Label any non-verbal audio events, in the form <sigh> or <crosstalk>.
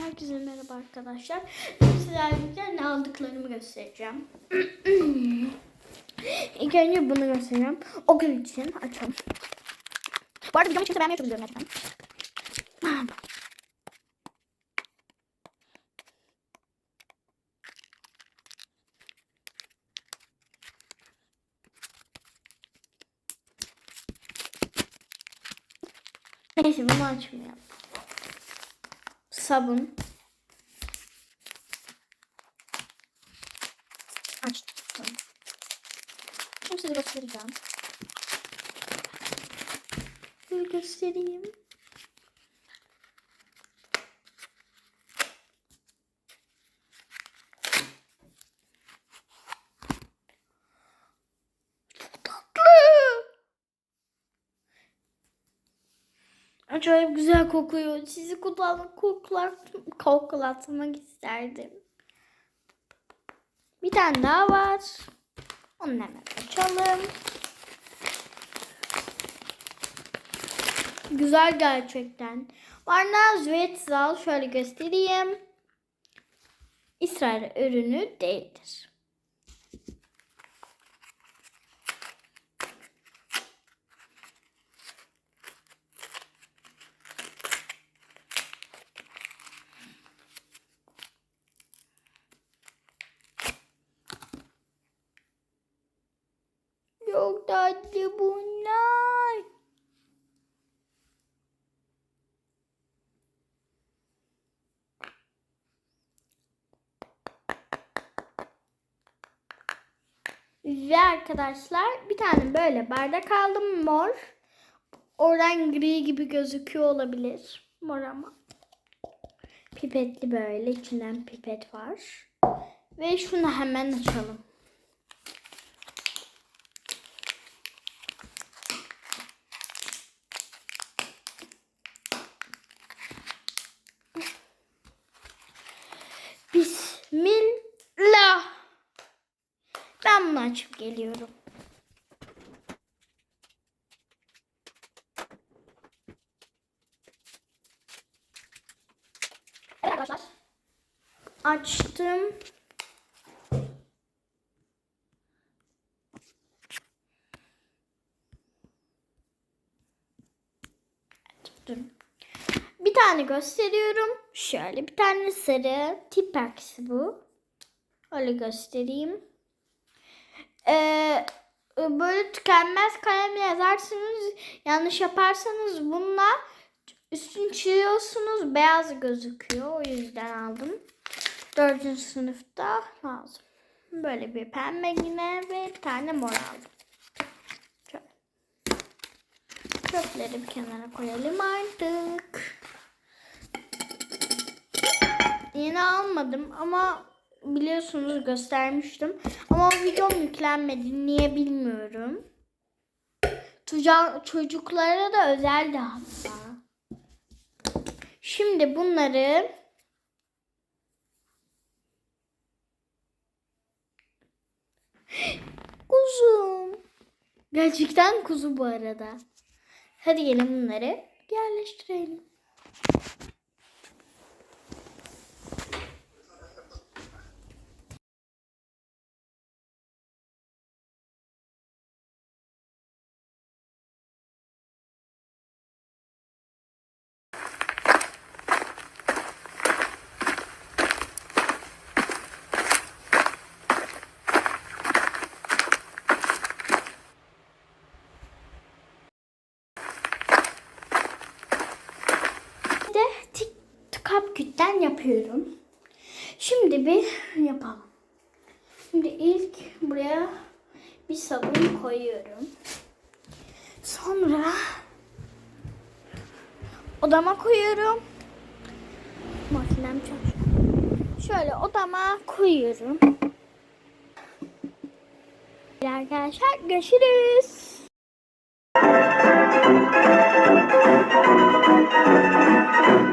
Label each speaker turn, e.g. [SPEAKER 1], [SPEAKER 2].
[SPEAKER 1] Herkese merhaba arkadaşlar. Sizlerle ne aldıklarımı göstereceğim. <clears throat> İlk önce bunu göstereceğim. Okul için açalım. Bu arada videomu kimse beğenmiyor çok üzülüyorum gerçekten. Neyse bunu açmayalım. Sabun. Açtım. Şimdi size göstereceğim. Şöyle göstereyim. Acayip güzel kokuyor. Sizi kulağına koklar, koklatmak isterdim. Bir tane daha var. Onu hemen açalım. Güzel gerçekten. Varnaz ve Tzal şöyle göstereyim. İsrail ürünü değildir. Çok tatlı bunlar. Ve arkadaşlar bir tane böyle bardak aldım mor. Oradan gri gibi gözüküyor olabilir. Mor ama. Pipetli böyle içinden pipet var. Ve şunu hemen açalım. Bunu açıp geliyorum. Evet arkadaşlar. Açtım. Durun. Bir tane gösteriyorum. Şöyle bir tane sarı. Tipex bu. Öyle göstereyim. Ee, böyle tükenmez kalemle yazarsınız. Yanlış yaparsanız bununla üstünü çiziyorsunuz. Beyaz gözüküyor. O yüzden aldım. Dördüncü sınıfta lazım. Böyle bir pembe yine ve bir tane mor aldım. Şöyle. Çöpleri bir kenara koyalım artık. Yeni almadım ama biliyorsunuz göstermiştim. Ama videom yüklenmedi. Niye bilmiyorum. Çocuğa, çocuklara da özeldi hatta. Şimdi bunları Kuzum. Gerçekten kuzu bu arada. Hadi gelin bunları yerleştirelim. kütten yapıyorum. Şimdi bir yapalım. Şimdi ilk buraya bir sabun koyuyorum. Sonra odama koyuyorum. Makinem çalışıyor. Şöyle odama koyuyorum. Arkadaşlar görüşürüz. Thank you.